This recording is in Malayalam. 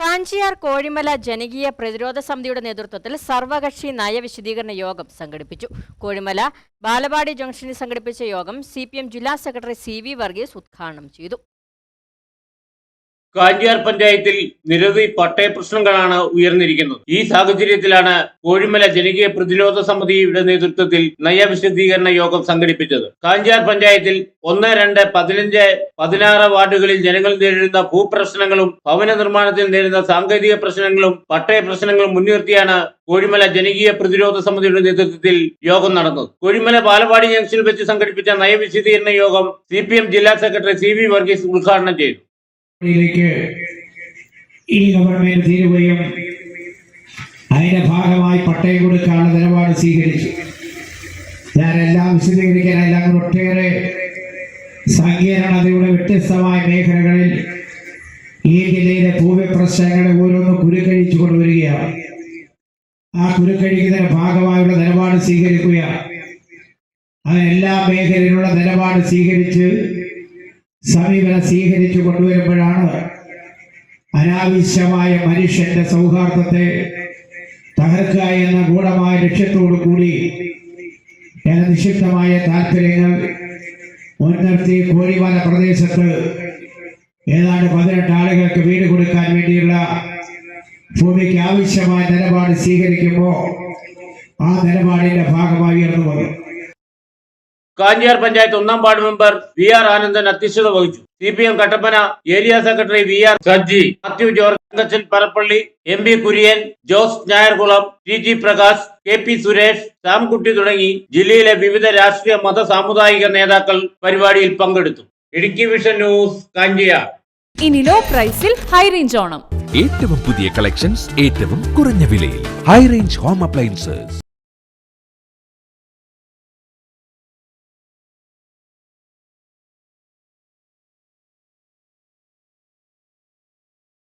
കാഞ്ചിയാർ കോഴിമല ജനകീയ പ്രതിരോധ സമിതിയുടെ നേതൃത്വത്തിൽ സർവകക്ഷി നയവിശദീകരണ യോഗം സംഘടിപ്പിച്ചു. കോഴിമല ബാലവാടി ജംഗ്ഷനിൽ സംഘടിപ്പിച്ച യോഗം സി ജില്ലാ സെക്രട്ടറി സി വർഗീസ് ഉദ്ഘാടനം ചെയ്തു. കാഞ്ചിയാർ പഞ്ചായത്തിൽ നിരവധി പട്ടയ പ്രശ്നങ്ങളാണ് ഉയർന്നിരിക്കുന്നത്. ഈ സാഹചര്യത്തിലാണ് കോഴിമല ജനകീയ പ്രതിരോധ സമിതിയുടെ നേതൃത്വത്തിൽ നയവിശദീകരണ യോഗം സംഘടിപ്പിച്ചത്. കാഞ്ചിയാർ പഞ്ചായത്തിൽ ഒന്ന് രണ്ട് പതിനഞ്ച് പതിനാറ് വാർഡുകളിൽ ജനങ്ങൾ നേരിടുന്ന ഭൂപ്രശ്നങ്ങളും ഭവന നിർമ്മാണത്തിൽ നേരിടുന്ന സാങ്കേതിക പ്രശ്നങ്ങളും പട്ടയ പ്രശ്നങ്ങളും മുൻനിർത്തിയാണ് കോഴിമല ജനകീയ പ്രതിരോധ സമിതിയുടെ നേതൃത്വത്തിൽ യോഗം നടന്നത്. കോഴിമല ബാലവാടി ജംഗ്ഷനിൽ വെച്ച് സംഘടിപ്പിച്ച നയവിശദീകരണ യോഗം സി ജില്ലാ സെക്രട്ടറി സി വർഗീസ് ഉദ്ഘാടനം ചെയ്തു. ിലേക്ക് ഈ ഗവൺമെന്റ് തീരുകയും അതിന്റെ ഭാഗമായി പട്ടയം കൊടുക്കാനുള്ള നിലപാട് സ്വീകരിച്ചു. വിശദീകരിക്കാനല്ല അങ്ങ് ഒട്ടേറെ സങ്കീർണതയുടെ വ്യത്യസ്തമായ മേഖലകളിൽ ഈ ജില്ലയിലെ ഭൂമി പ്രശ്നങ്ങളെ ഓരോന്ന് കുരുക്കഴിച്ചു കൊണ്ടുവരികയാണ്. ആ കുരുക്കഴിക്കുന്നതിന്റെ ഭാഗമായുള്ള നിലപാട് സ്വീകരിക്കുകയാണ്. അങ്ങനെ എല്ലാ മേഖലയിലുള്ള നിലപാട് സ്വീകരിച്ച് സമീപനം സ്വീകരിച്ചു കൊണ്ടുവരുമ്പോഴാണ് അനാവശ്യമായ മനുഷ്യന്റെ സൗഹാർദ്ദത്തെ തകർക്കുക എന്ന ഗൂഢമായ ലക്ഷ്യത്തോടു കൂടി ജനനിഷിപ്തമായ താല്പര്യങ്ങൾ മുൻനിർത്തി കോഴിമല പ്രദേശത്ത് ഏതാണ്ട് പതിനെട്ട് ആളുകൾക്ക് വീട് കൊടുക്കാൻ വേണ്ടിയുള്ള ഭൂമിക്ക് ആവശ്യമായ നിലപാട് സ്വീകരിക്കുമ്പോൾ ആ നിലപാടിന്റെ ഭാഗമായി ഉയർന്നു വന്നു. കാഞ്ചിയാർ പഞ്ചായത്ത് ഒന്നാം ward member V R Anandan അധ്യക്ഷത വഹിച്ചു. C P M Kattappana area secretary V R Saji Mathew George Thankachan Parappally M P Kurian Jose Njayarkulam T G Prakash K P Suresh Ramkutty തുടങ്ങി ജില്ലയിലെ വിവിധ രാഷ്ട്രീയ മത സാമുദായിക നേതാക്കൾ പരിപാടിയിൽ പങ്കെടുത്തു. Idukki vision news Kanchiyar. ഇനി ലോ പ്രൈസിൽ ഹൈ റേഞ്ച് ഓണം. ഏറ്റവും പുതിയ കളക്ഷൻസ് ഏറ്റവും കുറഞ്ഞ വിലയിൽ. High range home appliances